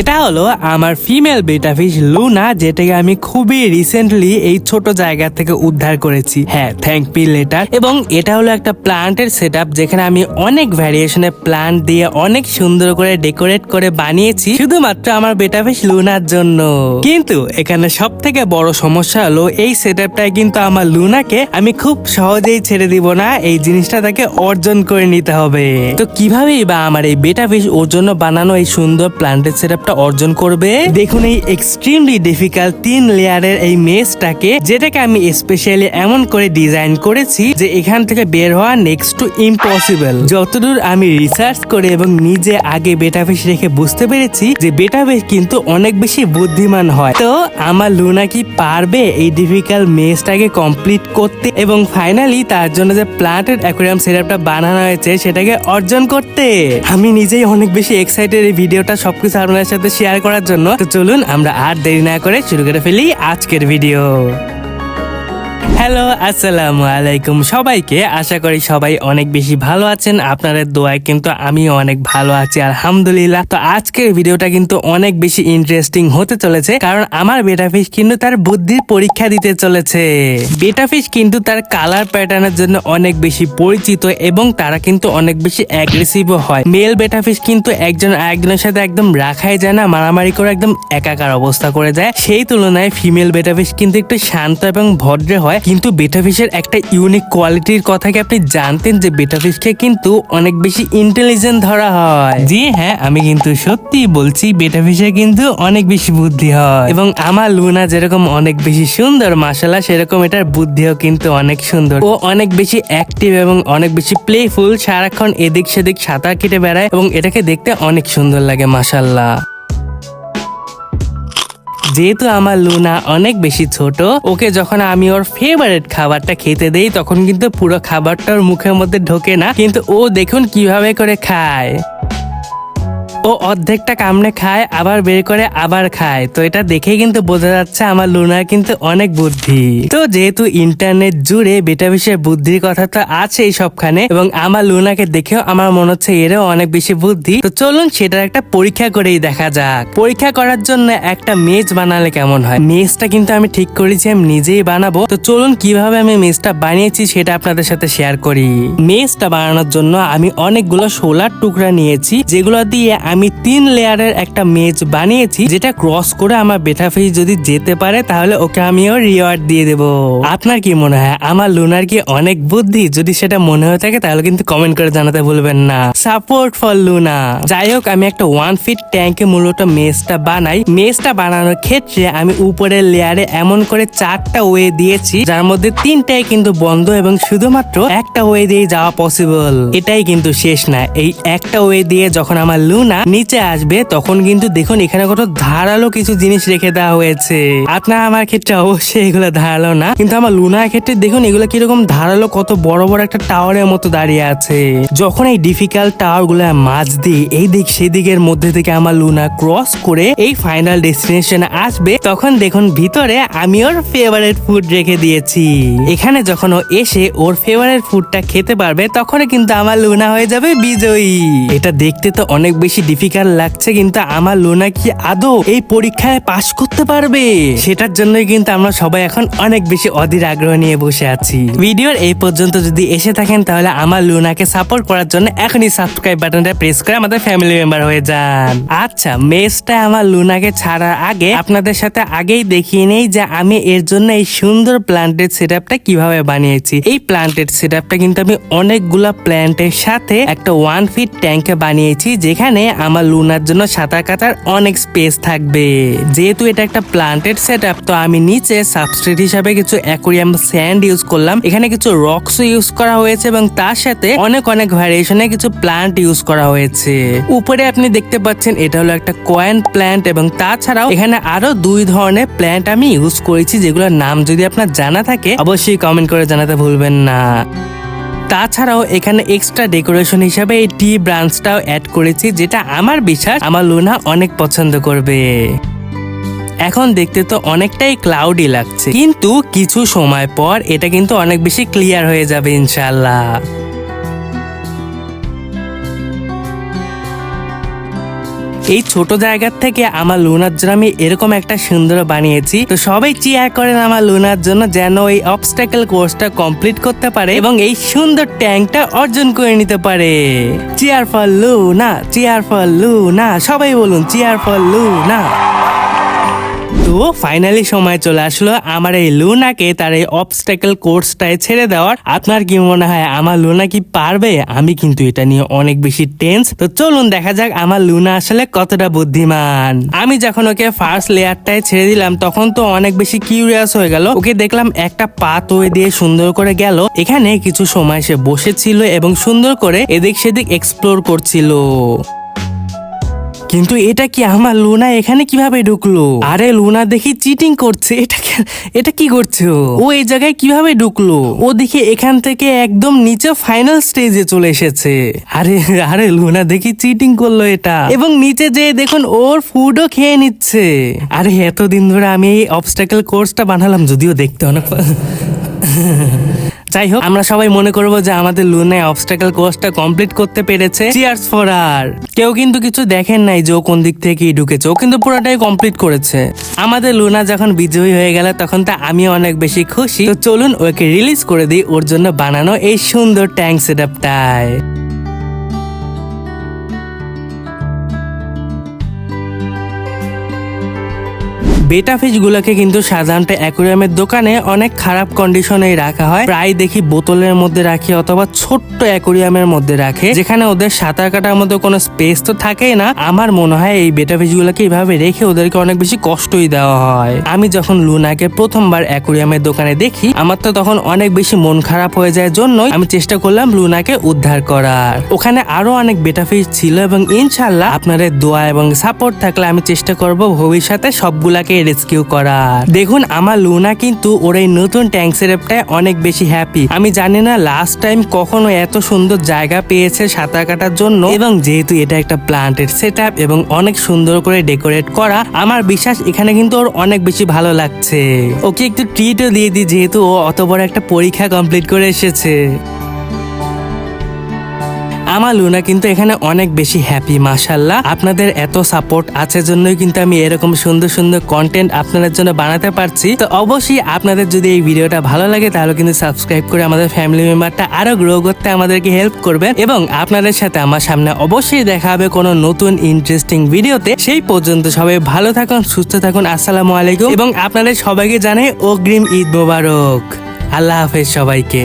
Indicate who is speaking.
Speaker 1: এটা হলো আমার ফিমেল বেটা ফিশ লুনা যেটাকে আমি খুবই রিসেন্টলি এই ছোট জায়গা থেকে উদ্ধার করেছি। হ্যাঁ থ্যাংক পি লেটার এবং এটা হলো একটা প্লান্টের সেট যেখানে আমি অনেক ভ্যারিয়েশনের প্লান্ট দিয়ে অনেক সুন্দর করে ডেকোরেট করে বানিয়েছি, শুধুমাত্র আমার বেটা ফিশ লুনার জন্য। কিন্তু এখানে সব থেকে বড় সমস্যা হলো, এই সেট কিন্তু আমার লুনাকে আমি খুব সহজেই ছেড়ে দিব না, এই জিনিসটা তাকে অর্জন করে নিতে হবে। তো কিভাবেই বা আমার এই বেটা ফিশ ওর জন্য বানানো এই সুন্দর প্লান্টের সেট অর্জন করবে। দেখুন এই এক্সট্রিমলি ডিফিকাল্ট তিন লেয়ারের এই মেজটাকে, যেটাকে আমি স্পেশালি এমন করে ডিজাইন করেছি যে এখান থেকে বের হওয়া নেক্সট টু ইম্পসিবল যতদূর আমি রিসার্চ করে এবং নিজে আগে বেটা ফিশ রেখে বুঝতে পেরেছি যে বেটা ফিশ কিন্তু অনেক বেশি বুদ্ধিমান হয়। তো আমার লুনা কি পারবে এই ডিফিকাল্ট মেজটাকে কমপ্লিট করতে এবং ফাইনালি তার জন্য যে প্লান্টেড অ্যাকোরিয়াম সেটআপটা বানানো হয়েছে, সেটাকে অর্জন করতে? আমি নিজেই অনেক বেশি এক্সাইটেড এই ভিডিওটা সবকিছু আপনাদের সাথে শেয়ার করার জন্য। তো চলুন, আমরা আর দেরি না করে শুরু করে ফেলি আজকের ভিডিও হ্যালো, আসসালামু আলাইকুম সবাইকে। আশা করি সবাই অনেক বেশি ভালো আছেন। আপনাদের দোয়ায় কিন্তু আমি অনেক ভালো আছি, আলহামদুলিল্লাহ। তো আজকের ভিডিওটা কিন্তু অনেক বেশি ইন্টারেস্টিং হতে চলেছে, কারণ আমার বেটা ফিশ কিন্তু তার বুদ্ধির পরীক্ষা দিতে চলেছে। বেটা ফিশ কিন্তু তার কালার প্যাটার্নের জন্য অনেক বেশি পরিচিত এবং তারা কিন্তু অনেক বেশি অ্যাগ্রেসিভও হয়। মেল বেটা ফিশ কিন্তু একজন আরেকজনের সাথে একদম রাখাই যায় না, মারামারি করে একদম একাকার অবস্থা করে যায় সেই তুলনায় ফিমেল বেটা ফিশ কিন্তু একটু শান্ত এবং ভদ্র হয় কিন্তু বেটা ফিশের একটা ইউনিক কোয়ালিটির কথা কি আপনি জানতেন যে বেটা ফিশকে কিন্তু অনেক বেশি ইন্টেলিজেন্ট ধরা হয়? জি হ্যাঁ আমি কিন্তু সত্যি বলছি বেটা ফিশের কিন্তু অনেক বেশি বুদ্ধি হয়। এবং আমার লুনা যেরকম অনেক বেশি সুন্দর মাসালা সেরকম এটার বুদ্ধিও কিন্তু অনেক সুন্দর। ও অনেক বেশি অ্যাক্টিভ এবং অনেক বেশি প্লেফুল সারাক্ষণ এদিক সেদিক সাঁতার কেটে বেড়ায় এবং এটাকে দেখতে অনেক সুন্দর লাগে মাসাল্লাহ যেহেতু আমার লুনা অনেক বেশি ছোট, ওকে যখন আমি ওর ফেভারেট খাবারটা খেতে দেই, তখন কিন্তু পুরো খাবারটা ওর মুখের মধ্যে ঢোকে না, কিন্তু ও দেখুন কীভাবে করে খায়। ও অর্ধেকটা কামড়ে খায়, আবার বের করে আবার খায়। তো এটা দেখেই কিন্তু বোঝা যাচ্ছে আমার লুনার কিন্তু অনেক বুদ্ধি। তো যেহেতু ইন্টারনেট জুড়ে বেটা বিষয়ের বুদ্ধির কথা তো আছেই সবখানে, এবং আমার লুনাকে দেখেও আমার মনে হচ্ছে এরও অনেক বেশি বুদ্ধি। তো চলুন সেটার একটা পরীক্ষা করেই দেখা যাক। পরীক্ষা করার জন্য একটা মেজ বানালে কেমন হয়? মেজটা কিন্তু আমি ঠিক করেছি, আমি নিজেই বানাবো। তো চলুন কীভাবে আমি মেজটা বানিয়েছি সেটা আপনাদের সাথে শেয়ার করি। মেজটা বানানোর জন্য আমি অনেকগুলো সোলার টুকরা নিয়েছি, যেগুলো দিয়ে আমি তিন লেয়ারের একটা মেজ বানিয়েছি, যেটা ক্রস করে আমার বেটা ফিস যদি যেতে পারে, তাহলে ওকে আমিও রিওয়ার্ড দিয়ে দেব। আপনার কি মনে হয়? আমার লুনার কি অনেক বুদ্ধি? যদি সেটা মনে হয়ে থাকে, তাহলে কিন্তু কমেন্ট করে জানাতে ভুলবেন না। সাপোর্ট ফর লুনা যাই হোক, আমি একটা ওয়ান ফিট ট্যাঙ্কে মূলত মেজটা বানাই। মেজটা বানানোর ক্ষেত্রে আমি উপরের লেয়ারে এমন করে চারটা ওয়ে দিয়েছি, যার মধ্যে তিনটাই কিন্তু বন্ধ এবং শুধুমাত্র একটা ওয়ে দিয়ে যাওয়া পসিবল এটাই কিন্তু শেষ না। এই একটা ওয়ে দিয়ে যখন আমার লুনা নিচে আসবে, তখন কিন্তু দেখুন এখানে কত ধারালো কিছু জিনিস রেখে দেওয়া হয়েছে। আপনার আমার ক্ষেত্রে অবশ্যই এগুলো ধারালো না, কিন্তু আমার লুনার ক্ষেত্রে দেখুন এগুলো কীরকম ধারালো, কত বড় বড় একটা টাওয়ারের মতো দাঁড়িয়ে আছে। যখন এই ডিফিকাল্ট টাওয়ারগুলো মাঝ দিয়ে এই দিক সেদিকের মধ্যে থেকে আমার লুনা ক্রস করে এই ফাইনাল ডেস্টিনেশন আসবে, তখন দেখুন ভিতরে আমি ওর ফেভারিট ফুড রেখে দিয়েছি। এখানে যখন ও এসে ওর ফেভারিট ফুডটা খেতে পারবে তখন কিন্তু আমার লুনা হয়ে যাবে বিজয়ী। এটা দেখতে তো অনেক বেশি ডিফিকাল্ট লাগছে, কিন্তু আমার লোনা কি আদৌ এই পরীক্ষায় পাশ করতে পারবে? সেটার জন্যই কিন্তু আমরা সবাই এখন অনেক বেশি অধীর আগ্রহ নিয়ে বসে আছি। ভিডিওর এই পর্যন্ত যদি এসে থাকেন, তাহলে আমার লুনাকে সাপোর্ট করার জন্য এখনই সাবস্ক্রাইব বাটনটা প্রেস করে আমাদের ফ্যামিলি মেম্বার হয়ে যান। আচ্ছা মেসটা আমার লুনাকে ছাড়ার আগে আপনাদের সাথে আগেই দেখিয়ে নেই যে আমি এর জন্য এই সুন্দর প্লান্টেড সেটআপটা কীভাবে বানিয়েছি। এই প্লান্টেড সেটআপটা কিন্তু আমি অনেকগুলা প্ল্যান্টের সাথে একটা ওয়ান ফিট ট্যাঙ্কে বানিয়েছি, যেখানে আমার লুনার জন্য সাঁতার কাটার অনেক স্পেস থাকবে। যেহেতু এটা একটা প্লান্টেড সেট তো আমি নিচে সাবস্ট্রেট হিসাবে কিছু অ্যাকোরিয়াম স্যান্ড ইউজ করলাম। এখানে কিছু রক্সও ইউজ করা হয়েছে এবং তার সাথে অনেক অনেক ভ্যারিয়েশনে কিছু প্লান্ট ইউজ করা হয়েছে। উপরে আপনি দেখতে পাচ্ছেন, এটা হলো একটা কয়েন প্ল্যান্ট এবং তাছাড়াও এখানে আরও দুই ধরনের প্ল্যান্ট আমি ইউজ করেছি, যেগুলোর নাম যদি আপনার জানা থাকে, অবশ্যই কমেন্ট করে জানাতে ভুলবেন না। তাছাড়াও এখানে এক্সট্রা ডেকোরেশন হিসাবে এই টি ব্রাঞ্চটাও অ্যাড করেছি, যেটা আমার বিশ্বাস আমার লুনা অনেক পছন্দ করবে। এখন দেখতে তো অনেকটাই ক্লাউডি লাগছে, কিন্তু কিছু সময় পর এটা কিন্তু অনেক বেশি ক্লিয়ার হয়ে যাবে ইনশাল্লাহ এই ছোট জায়গার থেকে আমার লুনার জন্য আমি এরকম একটা সুন্দর বানিয়েছি। তো সবাই চেয়ার করেন আমার লুনার জন্য যেন এই অবস্টাকেল কোর্সটা কমপ্লিট করতে পারে এবং এই সুন্দর ট্যাঙ্কটা অর্জন করে নিতে পারে। Chair for Luna chair for Luna, সবাই বলুন চেয়ার ফর লুনা। তো ফাইনালি সময় চলে আসলো। আমার এই লুনাকে তার এই অবস্টাকেল কোর্সটায় ছেড়ে দেওয়ার। আপনার কি মনে হয়, আমার লুনা কি পারবে? আমি কিন্তু এটা নিয়ে অনেক বেশি টেন্স তো চলুন দেখা যাক আমার লুনা আসলে কতটা বুদ্ধিমান। আমি যখন ওকে ফার্স্ট লেয়ারটায় ছেড়ে দিলাম, তখন তো অনেক বেশি কিউরিয়াস হয়ে গেল। ওকে দেখলাম একটা পা ওয়ে দিয়ে সুন্দর করে গেল। এখানে কিছু সময় সে বসেছিল এবং সুন্দর করে এদিক সেদিক এক্সপ্লোর করছিল। কিন্তু এটা কি আমার লুনা এখানে কীভাবে ঢুকলো? আরে লুনা দেখি চিটিং করছে, এটা এটা কি করছে? ও? এই জায়গায় কীভাবে ঢুকলো? ও দেখি এখান থেকে একদম নিচে ফাইনাল স্টেজে চলে এসেছে। আরে আরে লুনা দেখি চিটিং করল এটা। এবং নিচে যে দেখুন ওর ফুডও খেয়ে নিচ্ছে। আরে এতদিন ধরে আমি এই অবস্টাকেল কোর্সটা বানালাম, যদিও দেখতে অনেক যাই হোক, আমরা সবাই মনে করব যে আমাদের লুনায় অবস্টাকল কোর্সটা কমপ্লিট করতে পেরেছে। চিয়ার্স ফর আর কেউ কিন্তু কিছু দেখেন নাই যে ও কোন দিক থেকে ঢুকেছে, ও কিন্তু পুরোটাই কমপ্লিট করেছে। আমাদের লুনা যখন বিজয়ী হয়ে গেল, তখন তা আমি অনেক বেশি খুশি। তো চলুন ওকে রিলিজ করে দিই ওর জন্য বানানো এই সুন্দর ট্যাঙ্ক সেটআপটায় বেটা ফিশ গুলোকে কিন্তু সাধারণত অ্যাকুরিয়ামের দোকানে অনেক খারাপ কন্ডিশনে রাখা হয়। প্রায় দেখি বোতলের মধ্যে রাখি অথবা ছোট্ট অ্যাকুরিয়ামের মধ্যে রাখে, যেখানে ওদের সাঁতার কাটার মতো কোনো স্পেস তো থাকেই না। আমার মনে হয় এই বেটা ফিশ গুলোকে এইভাবে রেখে ওদেরকে অনেক বেশি কষ্টই দেওয়া হয়। আমি যখন লুনাকে প্রথমবার অ্যাকুরিয়ামের দোকানে দেখি, আমার তো তখন অনেক বেশি মন খারাপ হয়ে যায় জন্যই আমি চেষ্টা করলাম লুনাকে উদ্ধার করার। ওখানে আরও অনেক বেটা ফিশ ছিল এবং ইনশাল্লাহ আপনাদের দোয়া এবং সাপোর্ট থাকলে আমি চেষ্টা করব ভবিষ্যতে সবগুলাকে রেস্কিউ করার। দেখুন, আমার লুনা কিন্তু ওর এই নতুন ট্যাঙ্ক সেরেপটায় অনেক বেশি হ্যাপি আমি জানি না লাস্ট টাইম কখনো এত সুন্দর জায়গা পেয়েছে সাঁতার কাটার জন্য। এবং যেহেতু এটা একটা প্লান্টের সেট এবং অনেক সুন্দর করে ডেকোরেট করা, আমার বিশ্বাস এখানে কিন্তু ওর অনেক বেশি ভালো লাগছে। ওকে একটু ট্রিটও দিয়ে দিই, যেহেতু ও অত বড় একটা পরীক্ষা কমপ্লিট করে এসেছে। আমার লুনা কিন্তু এখানে অনেক বেশি হ্যাপি মাশাল্লাহ আপনাদের এত সাপোর্ট আছে জন্যই কিন্তু আমি এরকম সুন্দর সুন্দর কন্টেন্ট আপনাদের জন্য বানাতে পারছি। তো অবশ্যই আপনাদের যদি এই ভিডিওটা ভালো লাগে, তাহলে কিন্তু সাবস্ক্রাইব করে আমাদের ফ্যামিলি মেম্বারটা আরও গ্রো করতে আমাদেরকে হেল্প করবেন। এবং আপনাদের সাথে আমার সামনে অবশ্যই দেখা হবে কোনো নতুন ইন্টারেস্টিং ভিডিওতে সেই পর্যন্ত সবাই ভালো থাকুন, সুস্থ থাকুন, আসসালামু আলাইকুম। এবং আপনাদের সবাইকে জানাই অগ্রিম ঈদ মোবারক। আল্লাহ হাফেজ সবাইকে।